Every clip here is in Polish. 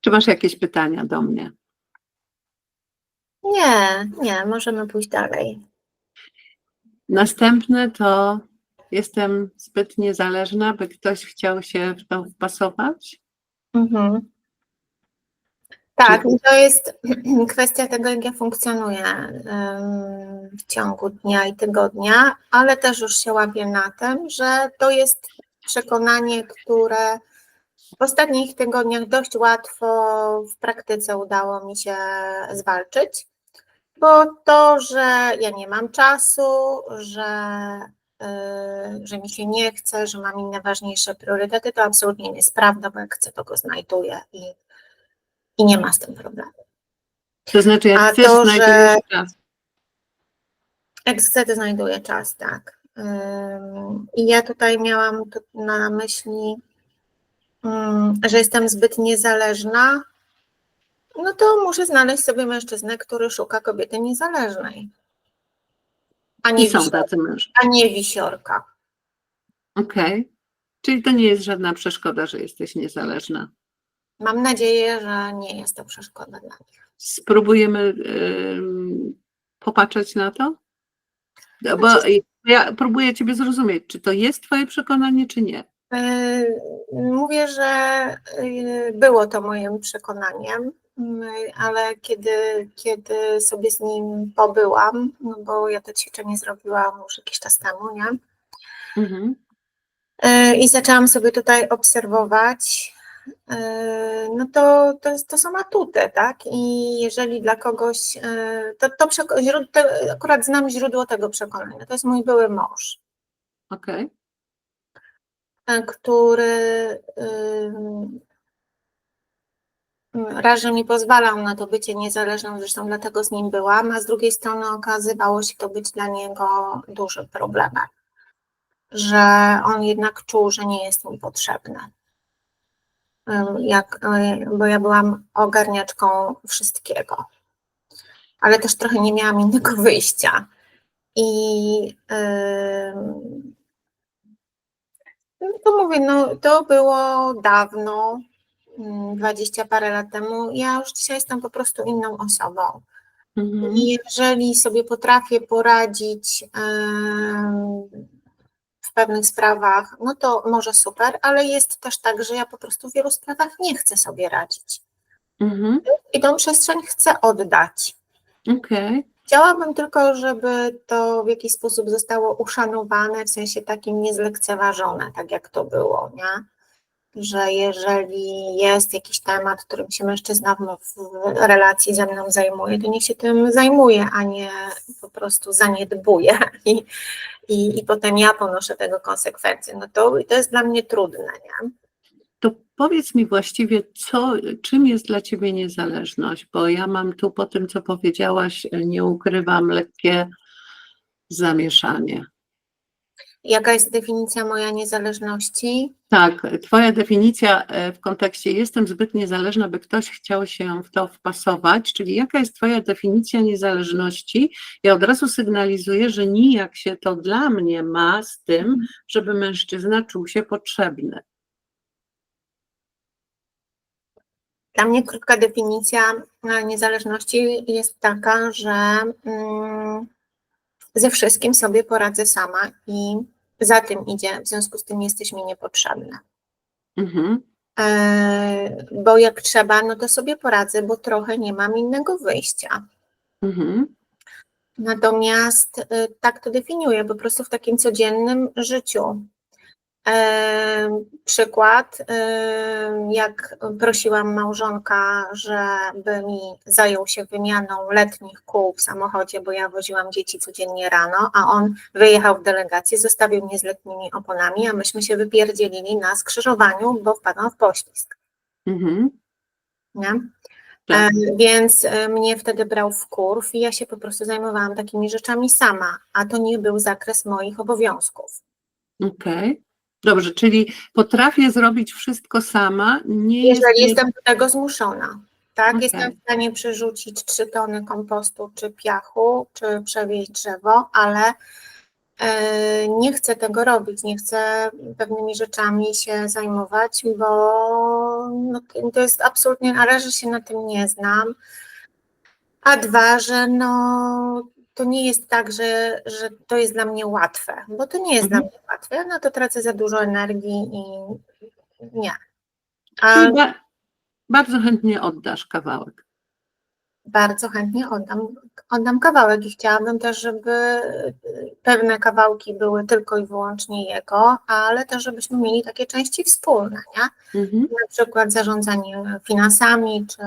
Czy masz jakieś pytania do mnie? Nie, nie, możemy pójść dalej. Następne to jestem zbyt niezależna, by ktoś chciał się w to wpasować? Mhm. Tak, to jest kwestia tego, jak ja funkcjonuję w ciągu dnia i tygodnia, ale też już się łapię na tym, że to jest przekonanie, które w ostatnich tygodniach dość łatwo w praktyce udało mi się zwalczyć, bo to, że ja nie mam czasu, że, y, że mi się nie chce, że mam inne ważniejsze priorytety, to absolutnie nie jest prawda, bo jak chcę, to go znajduję i, i nie ma z tym problemu. To znaczy, jak A chcesz, to, że- czas. Jak chcę, to znajduję czas, tak. I ja tutaj miałam na myśli, że jestem zbyt niezależna, no to muszę znaleźć sobie mężczyznę, który szuka kobiety niezależnej. A nie, I są tacy mężczyźni. a nie wisiorka. Okej. Czyli to nie jest żadna przeszkoda, że jesteś niezależna. Mam nadzieję, że nie jest to przeszkoda dla nich. Spróbujemy popatrzeć na to? No, Bo Znaczy- ja próbuję Ciebie zrozumieć, czy to jest Twoje przekonanie, czy nie. Yy, Mówię, że yy, było to moim przekonaniem, yy, ale kiedy, kiedy sobie z nim pobyłam, no bo ja to ćwiczenie zrobiłam już jakiś czas temu, nie? Mhm. I zaczęłam sobie tutaj obserwować, no to, to, to są atuty, tak? I jeżeli dla kogoś, to, to przeko- źród- te- akurat znam źródło tego przekonania, to jest mój były mąż. Okej. e, który ym, raz, że mi pozwalał na to bycie niezależną, zresztą dlatego z nim byłam, a z drugiej strony okazywało się to być dla niego dużym problemem, że on jednak czuł, że nie jest mi potrzebny. Jak, y, bo ja byłam ogarniaczką wszystkiego, ale też trochę nie miałam innego wyjścia. I no to mówię, no to było dawno, mm, dwadzieścia parę lat temu. Ja już dzisiaj jestem po prostu inną osobą. Mhm. I jeżeli sobie potrafię poradzić w pewnych sprawach, no to może super, ale jest też tak, że ja po prostu w wielu sprawach nie chcę sobie radzić. Mhm. I tą przestrzeń chcę oddać. Okej. Chciałabym tylko, żeby to w jakiś sposób zostało uszanowane, w sensie takim niezlekceważone, tak jak to było, nie? Że jeżeli jest jakiś temat, którym się mężczyzna w, w relacji ze mną zajmuje, to niech się tym zajmuje, a nie po prostu zaniedbuje i, i, i potem ja ponoszę tego konsekwencje. No to, to jest dla mnie trudne, nie? To powiedz mi właściwie, co, czym jest dla Ciebie niezależność, bo ja mam tu po tym, co powiedziałaś, nie ukrywam, lekkie zamieszanie. Jaka jest definicja moja niezależności? Tak, Twoja definicja e, w kontekście jestem zbyt niezależna, by ktoś chciał się w to wpasować, czyli jaka jest Twoja definicja niezależności? Ja od razu sygnalizuję, że nijak się to dla mnie ma z tym, żeby mężczyzna czuł się potrzebny. Dla mnie krótka definicja e, niezależności jest taka, że mm, ze wszystkim sobie poradzę sama i za tym idzie, w związku z tym jesteś mi niepotrzebna. Mhm. E, Bo jak trzeba, no to sobie poradzę, bo trochę nie mam innego wyjścia. Mhm. Natomiast y, tak to definiuję po prostu w takim codziennym życiu. Przykład, jak prosiłam małżonka, żeby mi zajął się wymianą letnich kół w samochodzie, bo ja woziłam dzieci codziennie rano, a on wyjechał w delegację, zostawił mnie z letnimi oponami, a myśmy się wypierdzielili na skrzyżowaniu, bo wpadłam w poślizg. Mhm. Nie? Tak. Więc e, mnie wtedy brał w kurw i ja się po prostu zajmowałam takimi rzeczami sama, a to nie był zakres moich obowiązków. Okej. Dobrze, czyli potrafię zrobić wszystko sama, nie jest Jeżeli nie- jestem do tego zmuszona, tak, Okej. jestem w stanie przerzucić trzy tony kompostu czy piachu, czy przewieźć drzewo, ale e, nie chcę tego robić, nie chcę pewnymi rzeczami się zajmować, bo no, to jest absolutnie, a raz, że się na tym nie znam, a dwa, że no to nie jest tak, że, że to jest dla mnie łatwe, bo to nie jest Mhm. dla mnie łatwe, no to tracę za dużo energii i nie. A ba- bardzo chętnie oddasz kawałek. bardzo chętnie oddam, oddam kawałek i chciałabym też, żeby pewne kawałki były tylko i wyłącznie jego, ale też żebyśmy mieli takie części wspólne, nie? Mhm. Na przykład zarządzanie finansami, czy,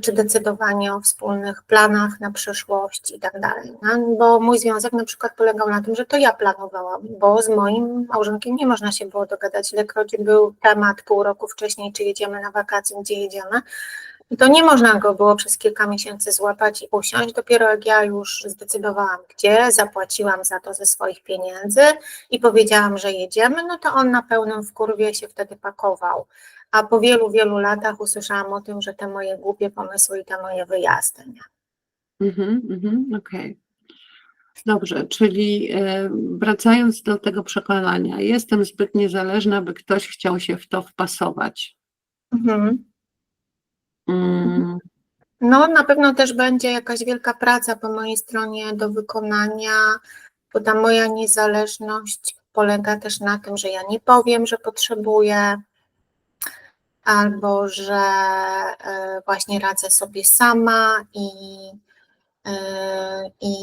czy decydowanie o wspólnych planach na przyszłość i tak dalej. No, bo mój związek na przykład polegał na tym, że to ja planowałam, bo z moim małżonkiem nie można się było dogadać, ilekroć był temat pół roku wcześniej, czy jedziemy na wakacje, gdzie jedziemy, i to nie można go było przez kilka miesięcy złapać i usiąść. Dopiero jak ja już zdecydowałam, gdzie, zapłaciłam za to ze swoich pieniędzy i powiedziałam, że jedziemy, no to on na pełnym wkurwie się wtedy pakował. A po wielu, wielu latach usłyszałam o tym, że te moje głupie pomysły i te moje wyjazdy. Nie? Mhm, mhm, okej. Dobrze, czyli e, wracając do tego przekonania, jestem zbyt niezależna, by ktoś chciał się w to wpasować. Mhm. Mm, No, na pewno też będzie jakaś wielka praca po mojej stronie do wykonania, bo ta moja niezależność polega też na tym, że ja nie powiem, że potrzebuję, albo że e, właśnie radzę sobie sama i, e, i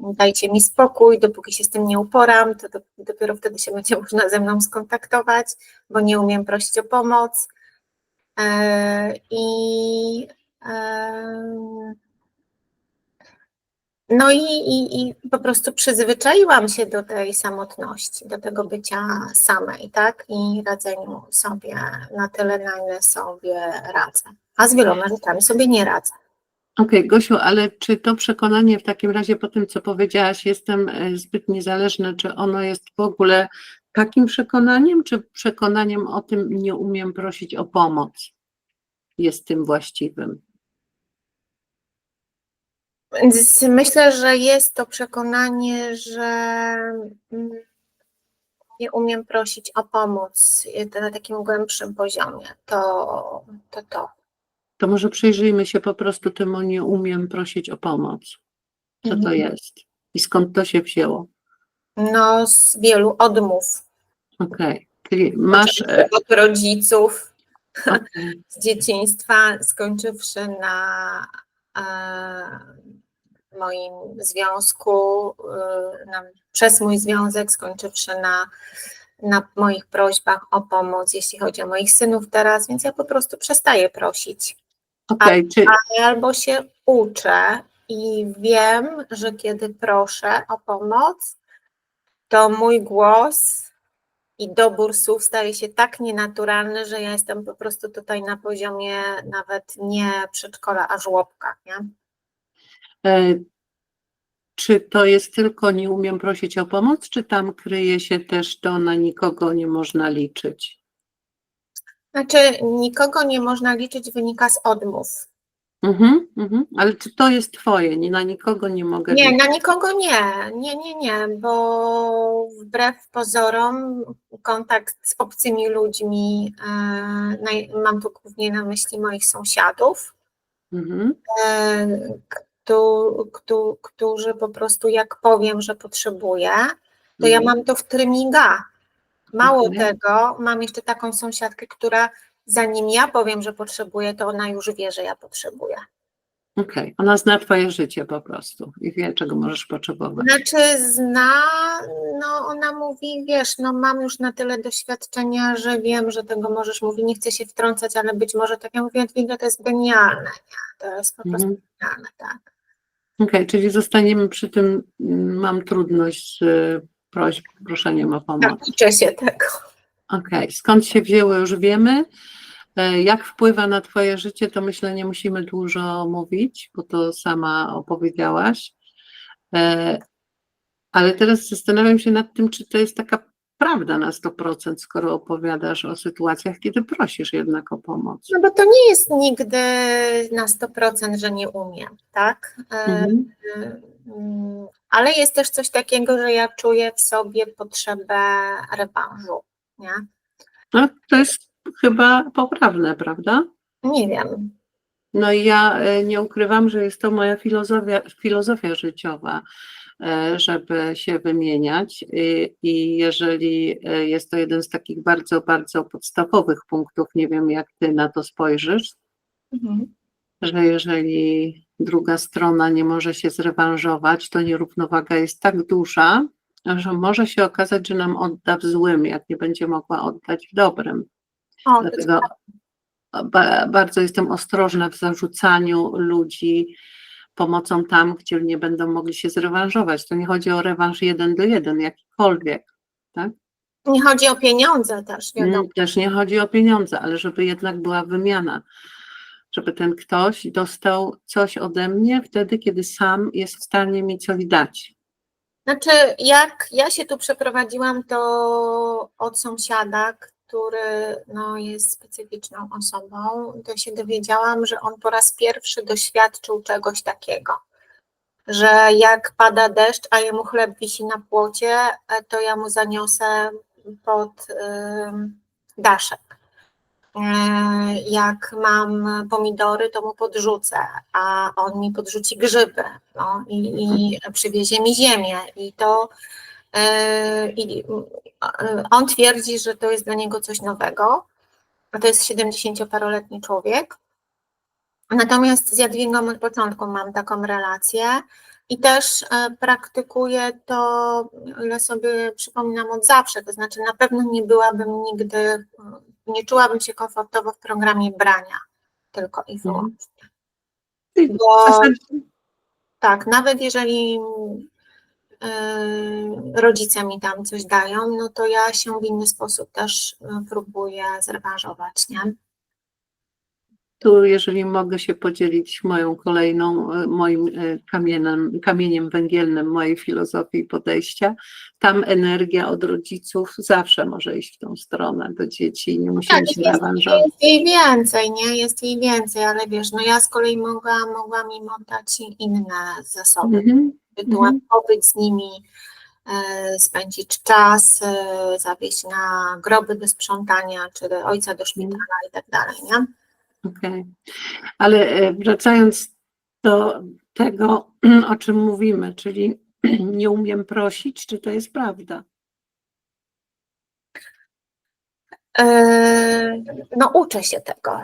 dajcie mi spokój, dopóki się z tym nie uporam, to do, dopiero wtedy się będzie można ze mną skontaktować, bo nie umiem prosić o pomoc. E, I em, no i, i, i po prostu przyzwyczaiłam się do tej samotności, do tego bycia samej, tak? I radzeniu sobie na tyle, na ile sobie radzę. A z wieloma rzeczami sobie nie radzę. Okej, Gosiu, ale czy to przekonanie w takim razie po tym, co powiedziałaś, jestem e, zbyt niezależna, czy ono jest w ogóle takim przekonaniem, czy przekonaniem o tym nie umiem prosić o pomoc jest tym właściwym? Więc myślę, że jest to przekonanie, że mm, nie umiem prosić o pomoc to na takim głębszym poziomie. To to. to. To może przyjrzyjmy się po prostu temu nie umiem prosić o pomoc. Co to Mhm. jest i skąd to się wzięło? No, z wielu odmów. Okej, czyli masz... e, od rodziców, okej, z dzieciństwa, skończywszy na e, moim związku, e, na, przez mój związek, skończywszy na, na moich prośbach o pomoc, jeśli chodzi o moich synów teraz, więc ja po prostu przestaję prosić. Okej, czy, Albo się uczę i wiem, że kiedy proszę o pomoc, to mój głos i dobór słów staje się tak nienaturalny, że ja jestem po prostu tutaj na poziomie nawet nie przedszkola, a żłobka, nie? e, czy to jest tylko nie umiem prosić o pomoc, czy tam kryje się też to na nikogo nie można liczyć? Znaczy, nikogo nie można liczyć, wynika z odmów. Mhm, mhm. Ale czy to jest twoje? Nie, na nikogo nie mogę Nie, na nikogo nie, nie, nie, nie, bo wbrew pozorom kontakt z obcymi ludźmi, e, mam tu głównie na myśli moich sąsiadów, Mhm, e, któ- któ- którzy po prostu jak powiem, że potrzebuję, to ja mhm. mam to w trymiga. Mało Mhm. tego, mam jeszcze taką sąsiadkę, która zanim ja powiem, że potrzebuję, to ona już wie, że ja potrzebuję. Okej, ona zna twoje życie po prostu i wie, czego możesz potrzebować. Znaczy zna, no ona mówi, wiesz, no mam już na tyle doświadczenia, że wiem, że tego możesz mówić, nie chcę się wtrącać, ale być może tak ja mówię, to jest genialne, nie? to jest po prostu Mhm. genialne, tak. Okej, czyli zostaniemy przy tym, mam trudność z y, prośb, proszeniem o pomoc. tak. Uczę się tego. Okej, skąd się wzięły, już wiemy. E, Jak wpływa na Twoje życie, to myślę, nie musimy dużo mówić, bo to sama opowiedziałaś. E, Ale teraz zastanawiam się nad tym, czy to jest taka prawda na 100%, skoro opowiadasz o sytuacjach, kiedy prosisz jednak o pomoc. No bo to nie jest nigdy na 100%, że nie umiem, tak? E, Mhm. mm, Ale jest też coś takiego, że ja czuję w sobie potrzebę rewanżu, nie? No, to jest chyba poprawne, prawda? Nie wiem. No i ja e, nie ukrywam, że jest to moja filozofia, filozofia życiowa, e, żeby się wymieniać I- i jeżeli e, jest to jeden z takich bardzo, bardzo podstawowych punktów, nie wiem jak ty na to spojrzysz, Mhm. że jeżeli druga strona nie może się zrewanżować, to nierównowaga jest tak duża, że może się okazać, że nam odda w złym, jak nie będzie mogła oddać w dobrym. O, Dlatego ba, bardzo jestem ostrożna w zarzucaniu ludzi pomocą tam, gdzie nie będą mogli się zrewanżować. To nie chodzi o rewanż jeden do jeden, jakikolwiek. nie chodzi o pieniądze też, wiadomo. Też nie chodzi o pieniądze, ale żeby jednak była wymiana. Żeby ten ktoś dostał coś ode mnie wtedy, kiedy sam jest w stanie mi coś dać. Znaczy, jak ja się tu przeprowadziłam, to od sąsiada, który no, jest specyficzną osobą, to się dowiedziałam, że on po raz pierwszy doświadczył czegoś takiego, że jak pada deszcz, a jemu chleb wisi na płocie, e, to ja mu zaniosę pod daszek. E, Jak mam pomidory, to mu podrzucę, a on mi podrzuci grzyby no, i, i przywiezie mi ziemię. I to i, e, on twierdzi, że to jest dla niego coś nowego. A to jest 70-paroletni człowiek. Natomiast z Jadwigą od początku mam taką relację i też e, praktykuję to, ile sobie przypominam od zawsze. To znaczy, na pewno nie byłabym nigdy, e, nie czułabym się komfortowo w programie brania tylko i wyłącznie. Bo tak, nawet jeżeli e, rodzice mi tam coś dają, no to ja się w inny sposób też e, próbuję zrewanżować, nie? Tu, jeżeli mogę się podzielić moją kolejną, e, moim e, kamieniem, kamieniem węgielnym mojej filozofii i podejścia, tam energia od rodziców zawsze może iść w tą stronę do dzieci, nie musimy Tak, się jest, rewanżować. jest jej więcej, nie? Jest jej więcej, ale wiesz, no ja z kolei mogłam, mogłam im oddać inne zasoby, Mhm. tytułem mhm. pobyć z nimi, e, spędzić czas, zawieźć na groby do sprzątania, czy ojca do szpitala i tak dalej, nie? Okej. Ale e, wracając do tego, o czym mówimy, czyli nie umiem prosić, czy to jest prawda? E, No uczę się tego.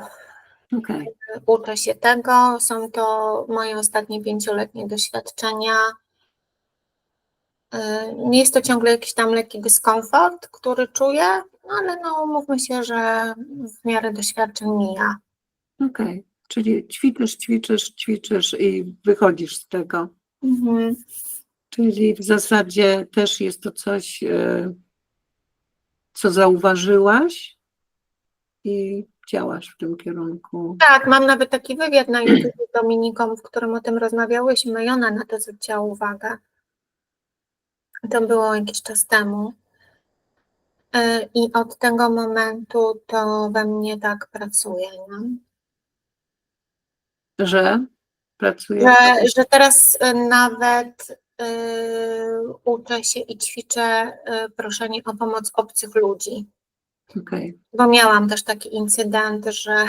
Okej. Uczę się tego. Są to moje ostatnie pięcioletnie doświadczenia. E, Nie jest to ciągle jakiś tam lekki dyskomfort, który czuję, no ale no umówmy się, że w miarę doświadczeń mija. Okej. Czyli ćwiczysz, ćwiczysz, ćwiczysz i wychodzisz z tego. Mhm. Czyli w zasadzie też jest to coś, e, co zauważyłaś i działasz w tym kierunku. Tak, mam nawet taki wywiad na YouTube z Dominiką, w którym o tym rozmawiałyśmy i ona na to zwróciła uwagę. To było jakiś czas temu. E, I od tego momentu to we mnie tak pracuje. Nie? Że pracujesz. Że, że teraz e, nawet e, uczę się i ćwiczę e, proszenie o pomoc obcych ludzi. Okej. Bo miałam też taki incydent, że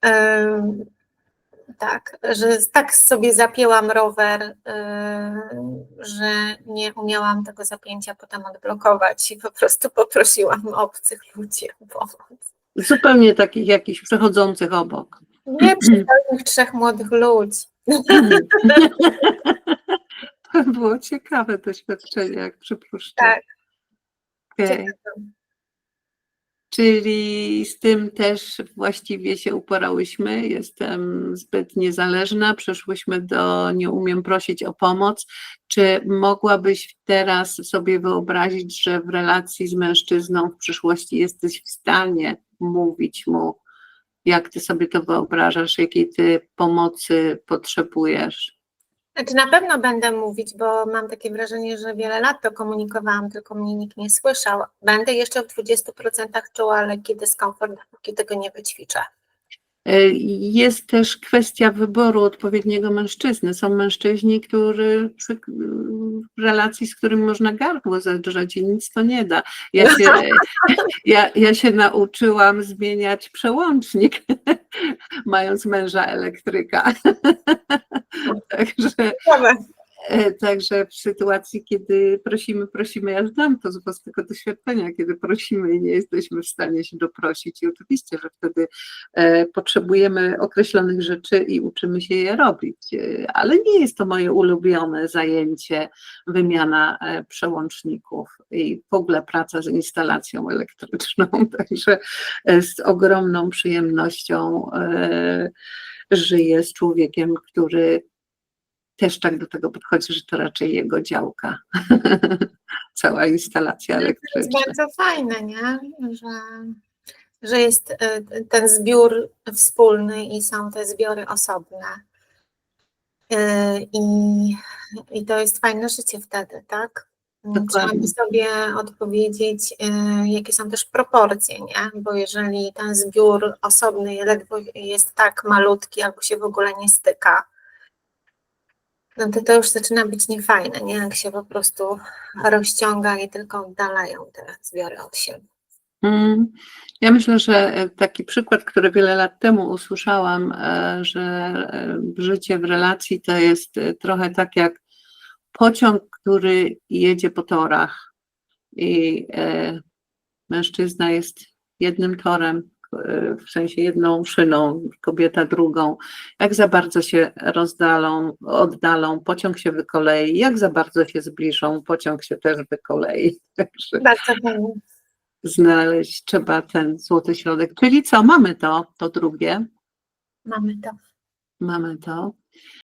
em, tak, że tak sobie zapięłam rower, em, że nie umiałam tego zapięcia potem odblokować i po prostu poprosiłam obcych ludzi o pomoc. Zupełnie takich jakichś przechodzących obok. Nie przychodnich trzech młodych ludzi. To było ciekawe doświadczenie, jak przypuszczam. Tak. Okej. Czyli z tym też właściwie się uporałyśmy. Jestem zbyt niezależna, przeszłyśmy do nie umiem prosić o pomoc. Czy mogłabyś teraz sobie wyobrazić, że w relacji z mężczyzną w przyszłości jesteś w stanie mówić mu, jak ty sobie to wyobrażasz, jakiej ty pomocy potrzebujesz? Znaczy na pewno będę mówić, bo mam takie wrażenie, że wiele lat to komunikowałam, tylko mnie nikt nie słyszał. Będę jeszcze w 20% czuła lekki dyskomfort, dopóki tego nie wyćwiczę. E, Jest też kwestia wyboru odpowiedniego mężczyzny. Są mężczyźni, w relacji, z którym można gardło zadrzeć i nic to nie da. Ja się, ja, ja się nauczyłam zmieniać przełącznik, mając męża elektryka. Także Także w sytuacji, kiedy prosimy, prosimy, ja znam to z własnego doświadczenia, kiedy prosimy i nie jesteśmy w stanie się doprosić. I oczywiście, że wtedy e, potrzebujemy określonych rzeczy i uczymy się je robić, E, ale nie jest to moje ulubione zajęcie, wymiana e, przełączników i w ogóle praca z instalacją elektryczną, także e, z ogromną przyjemnością e, żyję z człowiekiem, który też tak do tego podchodzi, że to raczej jego działka. Cała instalacja To jest elektryczna. bardzo fajne, nie? Że, że jest y, ten zbiór wspólny i są te zbiory osobne. Y, I, I to jest fajne życie wtedy, tak? Trzeba Dokładnie. by sobie odpowiedzieć, y, jakie są też proporcje, nie? Bo jeżeli ten zbiór osobny ledwo jest tak malutki albo się w ogóle nie styka, no to to już zaczyna być niefajne, nie? Jak się po prostu rozciąga i tylko oddalają te zbiory od siebie. Mm. Ja myślę, że e, taki przykład, który wiele lat temu usłyszałam, e, że e, życie w relacji to jest trochę tak jak pociąg, który jedzie po torach i mężczyzna jest jednym torem, w sensie jedną szyną, kobieta drugą. Jak za bardzo się rozdalą, oddalą, pociąg się wykolei, jak za bardzo się zbliżą, pociąg się też wykolei. Także Bardzo fajnie. znaleźć trzeba ten złoty środek. Czyli co, mamy to, to drugie, Mamy to. mamy to.